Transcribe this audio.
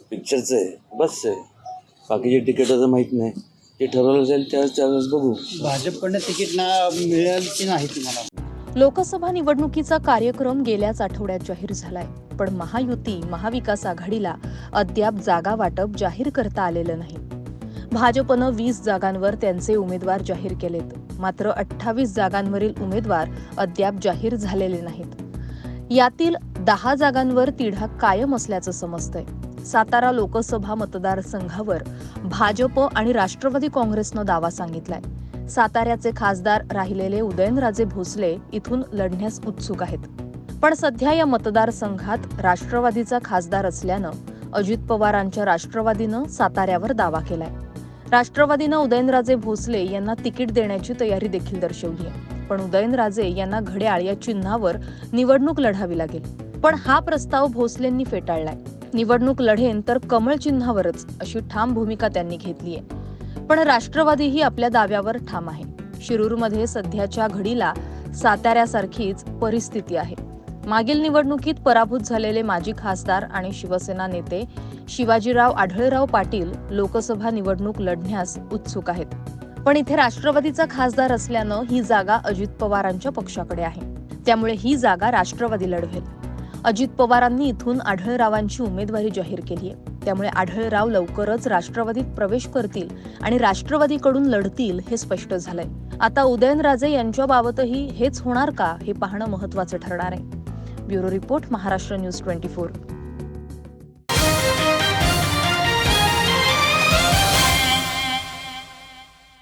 पिक्चरचं आहे. बस आहे. बाकीचे तिकीटाचं माहीत नाही. ते ठरवलं जाईल त्यावेळेस त्यावेळेस बघू. भाजपकडनं तिकीट ना मिळेल की नाही तुम्हाला? लोकसभा निवडणुकीचा कार्यक्रम गेल्याच आठवड्यात जाहीर झालाय. पण महायुती महाविकास आघाडीला अद्याप जागा वाटप जाहीर करता आलेलं नाही. भाजपनं वीस जागांवर त्यांचे उमेदवार जाहीर केलेत. मात्र अठ्ठावीस जागांवरील उमेदवार अद्याप जाहीर झालेले नाहीत. यातील दहा जागांवर तिढा कायम असल्याचं समजतंय. सातारा लोकसभा मतदारसंघावर भाजप आणि राष्ट्रवादी काँग्रेसनं दावा सांगितलाय. साताऱ्याचे खासदार राहिलेले उदयनराजे भोसले इथून लढण्यास उत्सुक आहेत. पण सध्या या मतदारसंघात राष्ट्रवादीचा खासदार असल्यानं अजित पवारांच्या राष्ट्रवादीनं साताऱ्यावर दावा केलाय. राष्ट्रवादीनं उदयनराजे भोसले यांना तिकीट देण्याची तयारी देखील दर्शवली आहे पण उदयनराजे यांना घड्याळ या चिन्हावर निवडणूक लढावी लागेल. पण हा प्रस्ताव भोसलेंनी फेटाळलाय. निवडणूक लढेन तर कमळ चिन्हावरच अशी ठाम भूमिका त्यांनी घेतली आहे पण राष्ट्रवादीही आपल्या दाव्यावर ठाम आहे. शिरूरमध्ये सध्याच्या घडीला साताऱ्यासारखीच परिस्थिती आहे. मागील निवडणुकीत पराभूत झालेले माजी खासदार आणि शिवसेना नेते शिवाजीराव आढळराव पाटील लोकसभा निवडणूक लढण्यास उत्सुक आहेत. पण इथे राष्ट्रवादीचा खासदार असल्यानं ही जागा अजित पवारांच्या पक्षाकडे आहे. त्यामुळे ही जागा राष्ट्रवादी लढवेल. अजित पवारांनी इथून आढळरावांची उमेदवारी जाहीर केली आहे. त्यामुळे आढळराव लवकरच राष्ट्रवादीत प्रवेश करतील आणि राष्ट्रवादीकडून लढतील हे स्पष्ट झालंय. आता उदयनराजे यांच्याबाबतही हेच होणार का हे पाहणं महत्वाचं ठरणार आहे. Bureau report Maharashtra news twenty four.